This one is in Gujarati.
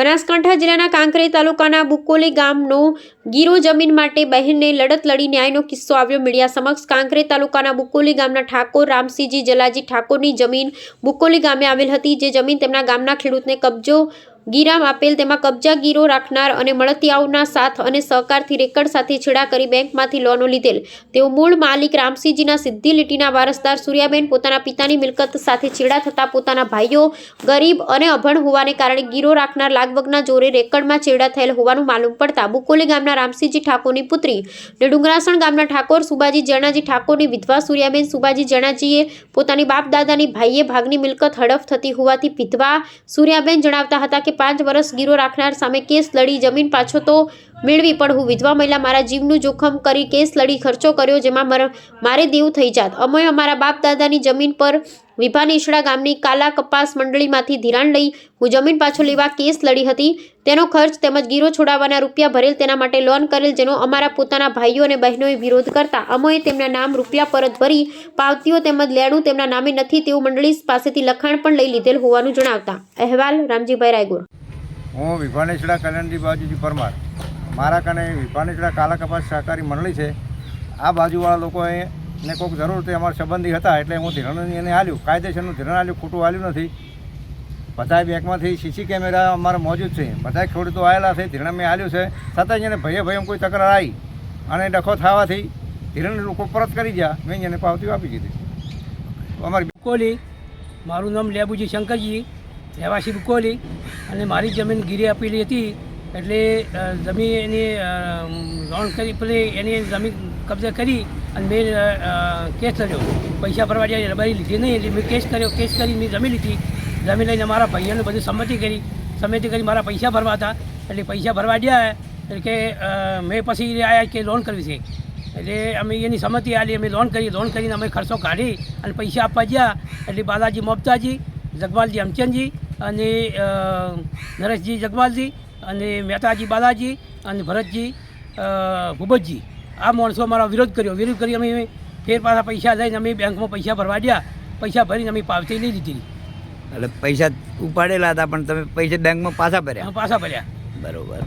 બનાસકાંઠા જિલ્લાના કાંકરેજ તાલુકાના બુકોલી ગામનો ગીરો જમીન માટે બહેનને લડત લડી ન્યાયનો કિસ્સો આવ્યો. મીડિયા સમક્ષ કાંકરેજ તાલુકાના બુકોલી ગામના ઠાકોર રામસિંહજી જલાજી ઠાકોરની જમીન બુકોલી ગામે આવેલ હતી. જે જમીન તેમના ગામના ખેડૂતને કબજો ગીરામ આપેલ તેમાં કબજા ગીરો રાખનાર અને મળતિયાઓના સાથ અને સહકારથી રેકર્ડ સાથે છેડા કરી બેંકમાંથી લોનો લીધેલ. તેઓ મૂળ માલિક રામસિંહજીના સિદ્ધિ લીટીના વારસદાર સૂર્યાબેન પોતાના પિતાની મિલકત સાથે છેડા થતા પોતાના ભાઈઓ, ગરીબ અને અભણ હોવાને કારણે ગીરો રાખનાર લાગવગના જોરે રેકડમાં છેડા થયેલ હોવાનું માલુમ પડતા બુકોલી ગામના રામસિંહજી ઠાકોરની પુત્રી ને ડુંગરાસણ ગામના ઠાકોર સુબાજી જણાજી ઠાકોરની વિધવા સૂર્યાબેન સુબાજી જણાજીએ પોતાની બાપ દાદાની ભાઈએ ભાગની મિલકત હડફ થતી હોવાથી વિધવા સૂર્યાબેન જણાવતા હતા કે પાંચ વર્ષ ગીરો રાખનાર સામે કેસ લડી જમીન પાછો તો મેળવી પણ હું વિધવા મહિલા, મારા જીવનું જોખમ કરી કેસ લડી, ખર્ચો કર્યો, જેમાં મર- દેવું થઈ જાત. અમે અમારા બાપ દાદાની જમીન પર વિભાનેશડા ગામની કાલા કપાસ મંડળીમાંથી ધિરાણ લઈ, હું જમીન પાછો લેવા કેસ લડી હતી. તેનો ખર્ચ તેમજ ગીરો છોડાવવાના રૂપિયા ભરેલ તેના માટે લોન કરેલ, જેનો અમારા પોતાના ભાઈઓ અને બહેનોએ વિરોધ કરતા. અમોએ તેમના નામ રૂપિયા પરત ભરી, પાવતીઓ તેમજ લેણું તેમના નામે નથી તેવું મંડળી પાસેથી લખાણ પણ લઈ લીધેલ હોવાનું જણાવતા. અહેવાલ, રામજીભાઈ રાયગુર. હું વિભાનેશડા કલ્યાણજી બાજુજી પરમાર. મારા કને વિભાનીકડા કાલા કપાસ સહકારી મંડળી છે. આ બાજુવાળા લોકોએ ને કોઈક જરૂર તે અમારા સંબંધી હતા એટલે હું ધીરણની એને હાલ્યું કાયદેસરનું ધિરાણ હાલ્યું ખોટું હાલ્યું નથી. બધાય બેંકમાંથી સીસી કેમેરા અમારા મોજૂદ છે. બધાય ખેડૂતો આવેલા છે, ધિરાણ મેં હાલ્યું છે. છતાં એને ભયે ભયમ કોઈ તકરાર આવી. અને ડખો થવાથી ધીરણ લોકો પરત કરી ગયા. મેં એને પાવતી આપી દીધી. અમારી બિકોલી મારું નામ લેબુજી શંકરજી. રહેવાસી બિકોલી અને મારી જમીન ગીરી આપેલી હતી. એટલે જમીન એની લોન કરી, પેલી એની જમીન કબજે કરી અને મેં કેસ કર્યો. પૈસા ભરવા જાય રબારી લીધી નહીં, એટલે મેં કેસ કર્યો. કેસ કરી, મેં જમીન લીધી. જમીન લઈને મારા ભાઈઓને બધી સંમતિ કરી. સંમતિ કરી, મારા પૈસા ભરવા હતા. એટલે પૈસા ભરવા ગયા, એટલે કે મેં પછી આવ્યા કે લોન કરવી છે. એટલે અમે એની સંમતિ આલી, અમે લોન કરી, લોન કરીને અમે ખર્ચો કાઢી અને પૈસા આપવા ગયા. એટલે બાલાજી મોબતાજી જગવાલજી, અમચંદજી અને નરેશજી, જગવાલજી અને મહેતાજી બાલાજી અને ભરતજી ભૂપતજી. આ માણસો અમારો વિરોધ કર્યો. વિરોધ કરી અમે ફેર પાછા પૈસા લઈને અમે બેંકમાં પૈસા ભરવા ગયા. પૈસા ભરીને અમે પાવતી લઈ લીધી. એટલે પૈસા ઉપાડેલા હતા પણ તમે પૈસા બેંકમાં પાછા ભર્યા? પાછા ભર્યા. બરોબર.